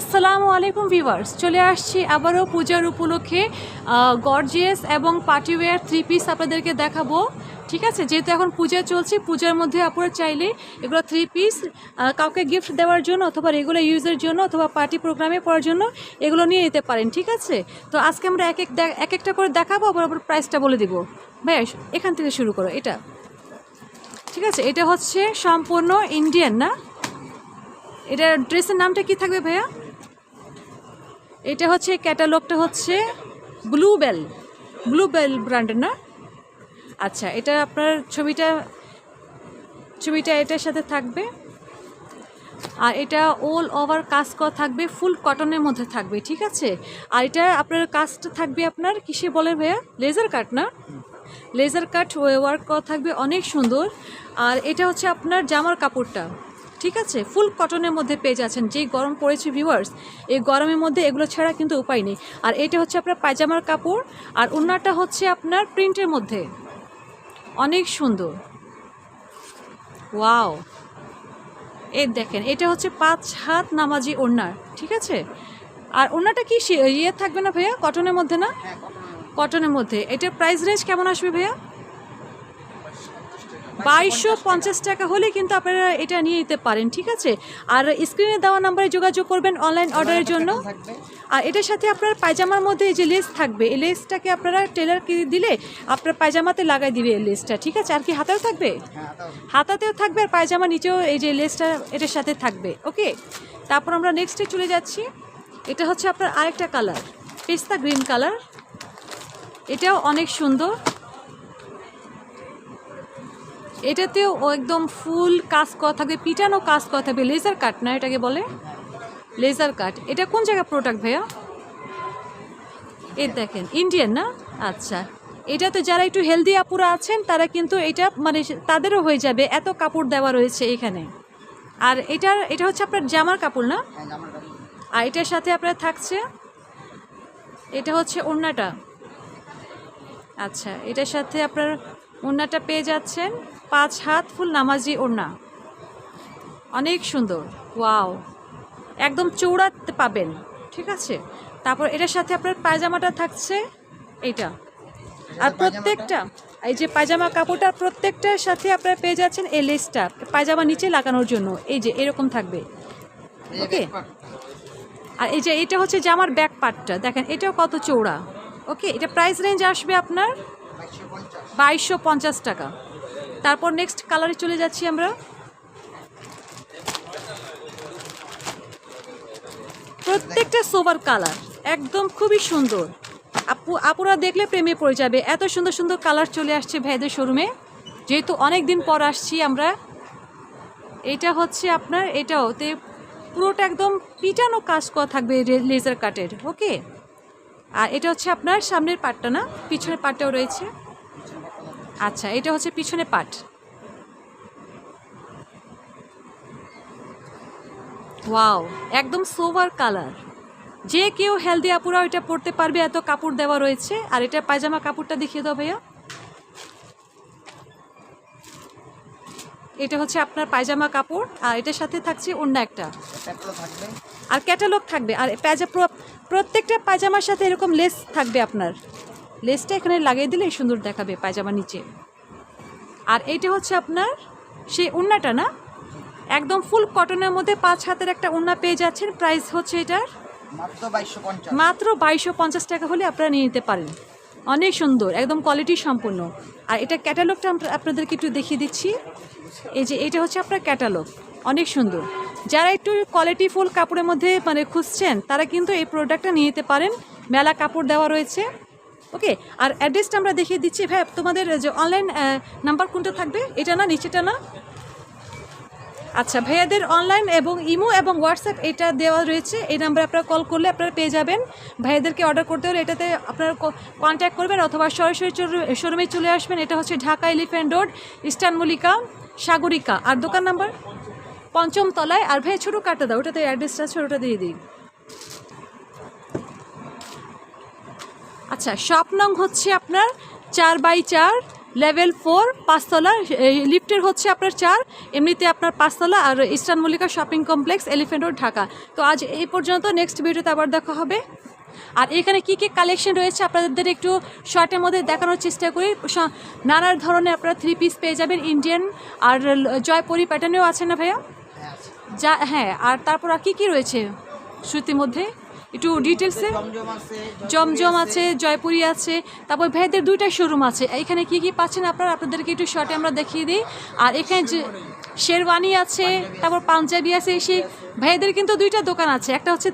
আসসালামু আলাইকুম ভিউয়ার্স, চলে আসছি আবারও পূজার উপলক্ষে গর্জিয়াস এবং পার্টিওয়্যার থ্রি পিস আপনাদেরকে দেখাবো। ঠিক আছে? যেহেতু এখন পূজা চলছে, পূজার মধ্যে আপনারা চাইলে এগুলো থ্রি পিস কাউকে গিফট দেওয়ার জন্য অথবা রেগুলার ইউজের জন্য অথবা পার্টি প্রোগ্রামে পড়ার জন্য এগুলো নিয়ে যেতে পারেন, ঠিক আছে? তো আজকে আমরা এক এক এক একটা করে দেখাবো, আবার আবার প্রাইসটা বলে দিব। বেশ এখান থেকে শুরু করো, এটা। ঠিক আছে? এটা হচ্ছে সম্পূর্ণ ইন্ডিয়ান না? এটা ড্রেসের নামটা কি থাকবে ভাইয়া? এটা হচ্ছে ক্যাটালগটা হচ্ছে ব্লু বেল ব্লু বেল ব্র্যান্ডের না? আচ্ছা এটা আপনার ছবিটা ছবিটা এটার সাথে থাকবে। আর এটা অল ওভার কাজ করা থাকবে ফুল কটনের মধ্যে থাকবে, ঠিক আছে? আর এটা আপনার কাজটা থাকবে আপনার, কিসে বলে ভাইয়া? লেজার কাট না? লেজার কাট ওয়ার্ক করা থাকবে, অনেক সুন্দর। আর এটা হচ্ছে আপনার জামার কাপড়টা। ঠিক আছে? ফুল কটনের মধ্যে পেয়ে যাচ্ছেন। যেই গরম পড়েছে ভিউয়ার্স এই গরমের মধ্যে এগুলো ছাড়া কিন্তু উপায় নেই। আর এটা হচ্ছে আপনার পায়জামার কাপড় আর ওনারটা হচ্ছে আপনার প্রিন্টের মধ্যে। অনেক সুন্দর। ওয়াও এই দেখেন এটা হচ্ছে পাঁচ হাত নামাজি ওড়নার ঠিক আছে? আর ওড়নাটা কি সে- ইয়ে থাকবে না ভাইয়া? কটনের মধ্যে না? কটনের মধ্যে। এটার প্রাইস রেঞ্জ কেমন আসবে ভাইয়া? বাইশশো পঞ্চাশ টাকা হলে কিন্তু আপনারা এটা নিয়ে নিতে পারেন ঠিক আছে? আর স্ক্রিনে দেওয়া নাম্বারে যোগাযোগ করবেন অনলাইন অর্ডারের জন্য। আর এটার সাথে আপনার পায়জামার মধ্যে এই যে লেস থাকবে এই লেসটাকে আপনারা টেলারকে দিলে আপনার পায়জামাতে লাগাই দিবে এই লেসটা ঠিক আছে? আর কি হাতেও থাকবে? হাতাতেও থাকবে আর পায়জামা নিচেও এই যে লেসটা এটার সাথে থাকবে ওকে? তারপর আমরা নেক্সটে চলে যাচ্ছি। এটা হচ্ছে আপনার আরেকটা কালার পেস্তা গ্রিন কালার। এটাও অনেক সুন্দর। এটাতেও একদম ফুল কাজ করা থাকবে পিটানো কাজ করা থাকবে লেজার কাট না এটাকে বলে? লেজার কাট এটা কোন জায়গার প্রোডাক্ট ভাইয়া? এ দেখেন ইন্ডিয়ান না? আচ্ছা। এটাতে যারা একটু হেলদি আপুরা আছেন তারা কিন্তু এটা মানে তাদেরও হয়ে যাবে এত কাপড় দেওয়া রয়েছে এখানে। আর এটার এটা হচ্ছে আপনার জামার কাপড় না? আর এটার সাথে আপনার থাকছে এটা হচ্ছে ওড়নাটা। আচ্ছা এটার সাথে আপনার ওড়নাটা পেয়ে যাচ্ছেন। পাঁচ হাত ফুল নামাজি ওড়না। অনেক সুন্দর। ওয়াও। একদম চৌড়াতে পাবেন। ঠিক আছে? তারপর এটার সাথে আপনার পায়জামাটা থাকছে এইটা। আর প্রত্যেকটা এই যে পায়জামা কাপড়টা প্রত্যেকটার সাথে আপনারা পেয়ে যাচ্ছেন এই লেসটা পায়জামা নিচে লাগানোর জন্য। এই যে এরকম থাকবে। ওকে? আর এই যে এটা হচ্ছে জামার ব্যাক পার্টটা দেখেন এটাও কত চৌড়া ওকে? এটা প্রাইস রেঞ্জ আসবে আপনার বাইশশো পঞ্চাশ টাকা। তারপর নেক্সট কালারে চলে যাচ্ছি আমরা। প্রত্যেকটা সোবার কালার একদম খুবই সুন্দর। আপু, আপুরা দেখলে প্রেমে পড়ে যাবে। এত সুন্দর সুন্দর কালার চলে আসছে ভাইদের শোরুমে যেহেতু অনেক দিন পর আসছি আমরা। এটা হচ্ছে আপনার, এটাও। তে পুরোটা একদম পিটানো কাজ করা থাকবে লেজার কাটের ওকে আর এটা হচ্ছে আপনার সামনের পাটটা না? পিছনের পাটটাও রয়েছে। আচ্ছা এটা হচ্ছে পিছনে পাট। ওয়াও একদম সোভার কালার। যে কেউ হেলদি আপুরা এটা পরতে পারবে এত কাপড় দেওয়া রয়েছে। আর এটা পায়জামা কাপড়টা দেখিয়ে দাও ভাইয়া। এটা হচ্ছে আপনার পায়জামা কাপড় আর এটার সাথে থাকছে অন্য একটা। আর ক্যাটালগ থাকবে আর পায়জা প্র- প্রত্যেকটা পায়জামার সাথে এরকম লেস থাকবে আপনার। লেসটা এখানে লাগিয়ে দিলে সুন্দর দেখাবে পায়জামা নিচে। আর এইটা হচ্ছে আপনার সেই ওড়নাটা না? একদম ফুল কটনের মধ্যে পাঁচ হাতের একটা ওড়না পেয়ে যাচ্ছেন। প্রাইস হচ্ছে এটার মাত্র বাইশশো পঞ্চাশ। টাকা হলে আপনারা নিয়ে নিতে পারেন। অনেক সুন্দর একদম কোয়ালিটি সম্পূর্ণ। আর এটা ক্যাটালগটা আমরা আপনাদেরকে একটু দেখিয়ে দিচ্ছি। এই যে এটা হচ্ছে আপনার ক্যাটালগ অনেক সুন্দর। যারা একটু কোয়ালিটি ফুল কাপড়ের মধ্যে মানে খুঁজছেন তারা কিন্তু এই প্রোডাক্টটা নিয়ে নিতে পারেন। মেলা কাপড় দেওয়া রয়েছে। ওকে, আর অ্যাড্রেসটা আমরা দেখিয়ে দিচ্ছি। ভাই তোমাদের যে অনলাইন নাম্বার কোনটা থাকবে? এটা না নিচেটা না? আচ্ছা ভাইয়াদের অনলাইন এবং ইমো এবং হোয়াটসঅ্যাপ এটা দেওয়া রয়েছে। এই নাম্বারে আপনারা কল করলে আপনারা পেয়ে যাবেন। ভাইয়াদেরকে অর্ডার করতে হলে এটাতে আপনারা কন্ট্যাক্ট করবেন অথবা সরাসরি শোরুমে চলে আসবেন। এটা হচ্ছে Dhaka elephant road eastern Sagarika আর দোকান নাম্বার পঞ্চম তলায়। আর ভাইয়া ছোটো কাটা দাও, ওটাতে অ্যাড্রেসটা আছে ওটা দিয়ে দিই। আচ্ছা শপ নং হচ্ছে আপনার চার বাই চার লেভেল ফোর পাঁচতলা লিফটের হচ্ছে আপনার চার এমনিতে আপনার পাঁচতলা আর eastern Mallika shopping complex elephant road Dhaka. তো আজ এই পর্যন্ত নেক্সট ভিডিওতে আবার দেখা হবে। আর এখানে কি কি কালেকশন রয়েছে আপনাদের একটু শর্টের মধ্যে দেখানোর চেষ্টা করি। স- নানা ধরনের আপনারা থ্রি পিস পেয়ে যাবেন ইন্ডিয়ান আর জয়পুরি প্যাটার্নেও আছে না ভাইয়া? যা হ্যাঁ আর তারপর আর কী কী রয়েছে? সুতির মধ্যে? একটু ডিটেলসে জমজম আছে জয়পুরি আছে তারপর ভাইদের দুইটা শোরুম আছে। এখানে কি কি পাচ্ছেন আপনারা? আপনাদেরকে একটু শর্টে আমরা দেখিয়ে দিই। আর এখানে যে শেরওয়ানি আছে তারপর পাঞ্জাবি আছে সেই ভাইদের কিন্তু দুইটা দোকান আছে। একটা হচ্ছে